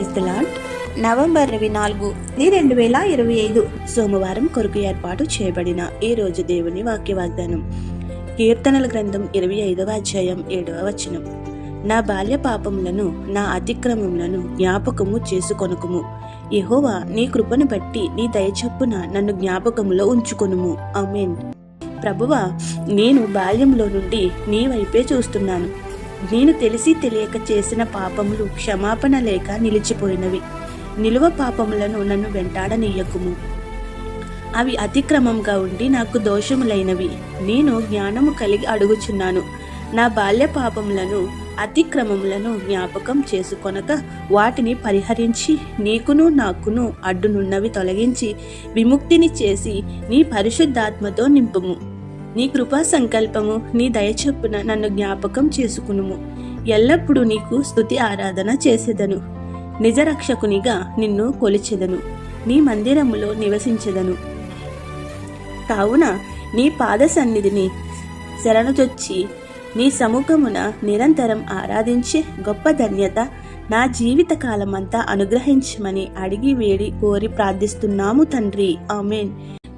ఇస్తలాంట్ November ఇరవై నాలుగు రెండు వేల ఇరవై ఐదు. సోమవారం కొరకు ఏర్పాటు చేయబడిన ఈ రోజు దేవుని వాక్య వాగ్దానం కీర్తనల గ్రంథం ఇరవై ఐదవ అధ్యాయం ఏడవ వచనం. నా బాల్య పాపములను నా అతిక్రమములను జ్ఞాపకము చేసుకొనుకుము. యహోవా నీ కృపను బట్టి నీ దయచొప్పున నన్ను జ్ఞాపకములో ఉంచుకొనుము. ఆమేన్. ప్రభువా నేను బాల్యంలో నుండి నీ వైపే చూస్తున్నాను. నేను తెలిసి తెలియక చేసిన పాపములు క్షమాపణ లేక నిలిచిపోయినవి. నిలువ పాపములను నన్ను వెంటాడనీయకుము. అవి అతిక్రమంగా ఉండి నాకు దోషములైనవి. నేను జ్ఞానము కలిగి అడుగుచున్నాను. నా బాల్య పాపములను అతిక్రమములను జ్ఞాపకం చేసుకొనక వాటిని పరిహరించి నీకును నాకును అడ్డునున్నవి తొలగించి విముక్తిని చేసి నీ పరిశుద్ధాత్మతో నింపుము. నీ కృపా సంకల్పము నీ దయచొప్పున నన్ను జ్ఞాపకం చేసుకునుము. ఎల్లప్పుడూ నీకు స్థుతి ఆరాధన చేసేదను. నిజరక్షకునిగా నిన్ను కొలిచెదను. నీ మందిరములో నివసించెదను. కావున నీ పాద సన్నిధిని శరణుచొచ్చి నీ సముఖమున నిరంతరం ఆరాధించే గొప్ప ధన్యత నా జీవిత కాలమంతా అనుగ్రహించమని అడిగి వేడి కోరి ప్రార్థిస్తున్నాము తండ్రి. ఆమెన్.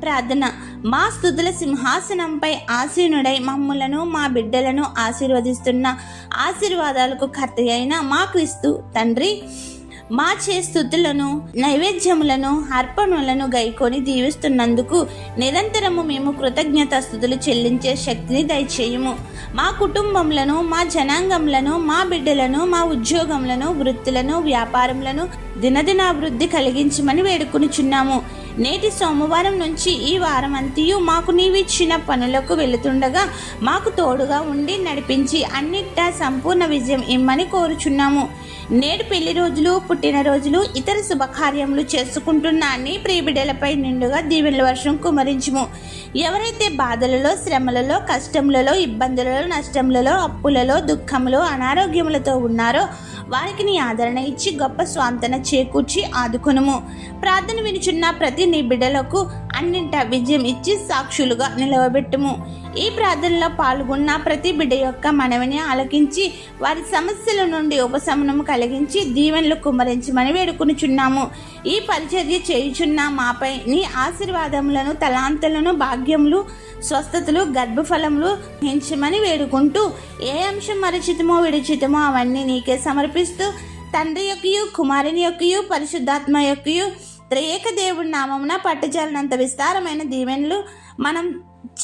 ప్రార్థన. మా స్థుతుల సింహాసనంపై ఆసీనుడై మమ్ములను మా బిడ్డలను ఆశీర్వదిస్తున్న ఆశీర్వాదాలకు కర్త అయిన మా క్రీస్తు తండ్రి. మా చే స్థుతులను నైవేద్యములను అర్పణులను గైకొని దీవిస్తున్నందుకు నిరంతరము మేము కృతజ్ఞత స్థుతులు చెల్లించే శక్తిని దయచేయము. మా కుటుంబములను మా జనాంగములను మా బిడ్డలను మా ఉద్యోగములను వృత్తులను వ్యాపారములను దినదినాభివృద్ధి కలిగించమని వేడుకొనిచున్నాము. నేటి సోమవారం నుంచి ఈ వారం అంతయు మాకు నీవిచ్చిన పనులకు వెళుతుండగా మాకు తోడుగా ఉండి నడిపించి అన్నిటా సంపూర్ణ విజయం ఇమ్మని కోరుచున్నాము. నేడు పెళ్ళి రోజులు పుట్టినరోజులు ఇతర శుభకార్యములు చేసుకుంటున్న అన్ని ప్రియబిడ్డలపై నిండుగా దీవెనల వర్షం కుమరించుము. ఎవరైతే బాధలలో శ్రమలలో కష్టములలో ఇబ్బందులలో నష్టములలో అప్పులలో దుఃఖములో అనారోగ్యములతో ఉన్నారో వారికి నీ ఆదరణ ఇచ్చి గొప్ప స్వాంతన చేకూర్చి ఆదుకొనుము. ప్రార్థన వినుచున్న ప్రతి నీ బిడ్డలకు అన్నింట విజయం ఇచ్చి సాక్షులుగా నిలవబెట్టుము. ఈ ప్రార్థనలో పాల్గొన్న ప్రతి బిడ్డ యొక్క మనవిని ఆలకించి వారి సమస్యల నుండి ఉపశమనం కలిగించి దీవెనలు కుమ్మరించమని వేడుకొనుచున్నాము. ఈ పరిచర్య చేయుచున్న మాపై నీ ఆశీర్వాదములను తలాంతలను భాగ్యములు స్వస్థతలు గర్భఫలములు హించమని వేడుకుంటూ ఏ అంశం మరచితమో విడిచితమో అవన్నీ నీకే సమర్పిస్తూ తండ్రి యొక్కయు కుమారుని యొక్కయు పరిశుద్ధాత్మ యొక్కయు త్రేక దేవుడి నామమున పట్టుజాలనంత విస్తారమైన దీవెనలు మనం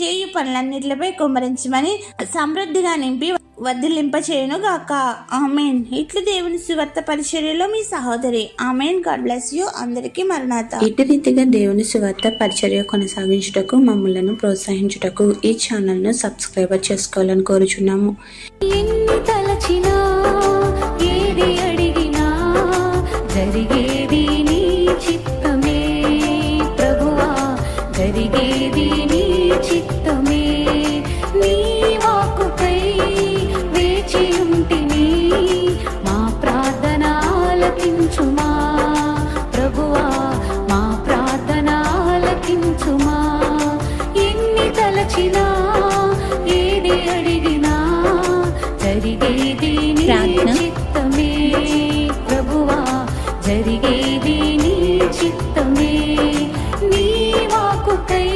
చేయు పనులన్నిటిపై కుమ్మరించమని సమృద్ధిగా నింపి వర్ధిలింప చేయను గాక ఆమెన్. ఇట్లు దేవుని సువార్త పరిచర్యలో మీ సహోదరి. ఆమెన్. God bless you. అందరికీ మరణాత. ఇటు రీతిగా దేవుని సువార్త పరిచర్య కొనసాగించుటకు మమ్మలను ప్రోత్సహించుటకు ఈ ఛానల్ను సబ్స్క్రైబర్ చేసుకోవాలని కోరుచున్నాము. ఎన్ని తలచినా ఏది అడిగినా జరిగేది ఆలకించుమా ఎన్ని తలచినా ఏది అడిగినా జరిగేది చిత్తమే. ప్రభువా జరిగేది నీ చిత్తమే. నీ వాకుకై